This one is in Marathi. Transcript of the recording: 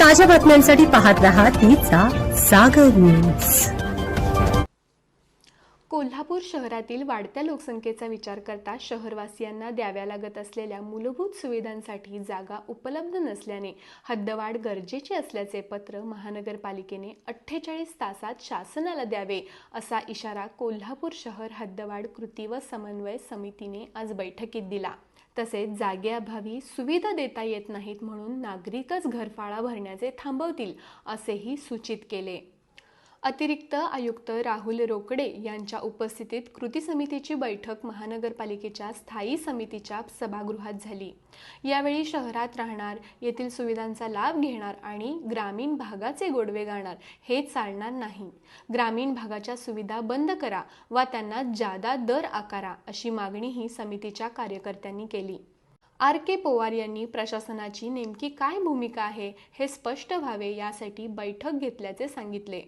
ताज्या बातम्यांसाठी पाहत रहा तिचा सागर न्यूज. कोल्हापूर शहरातील वाढत्या लोकसंख्येचा विचार करता शहरवासियांना द्याव्या लागत असलेल्या मूलभूत सुविधांसाठी जागा उपलब्ध नसल्याने हद्दवाढ गरजेची असल्याचे पत्र महानगरपालिकेने अठ्ठेचाळीस तासात शासनाला द्यावे असा इशारा कोल्हापूर शहर हद्दवाढ कृती व समन्वय समितीने आज बैठकीत दिला. तसेच जागेअभावी सुविधा देता येत नाहीत म्हणून नागरिकच घरफाळा भरण्याचे थांबवतील असेही सूचित केले. अतिरिक्त आयुक्त राहुल रोकडे यांच्या उपस्थितीत कृती समितीची बैठक महानगरपालिकेच्या स्थायी समितीच्या सभागृहात झाली. यावेळी शहरात राहणार येथील सुविधांचा लाभ घेणार आणि ग्रामीण भागाचे गोडवे गाणार हे चालणार नाही. ग्रामीण भागाच्या सुविधा बंद करा वा त्यांना जादा दर आकारा अशी मागणीही समितीच्या कार्यकर्त्यांनी केली. आर के पवार यांनी प्रशासनाची नेमकी काय भूमिका आहे हे स्पष्ट व्हावे यासाठी बैठक घेतल्याचे सांगितले.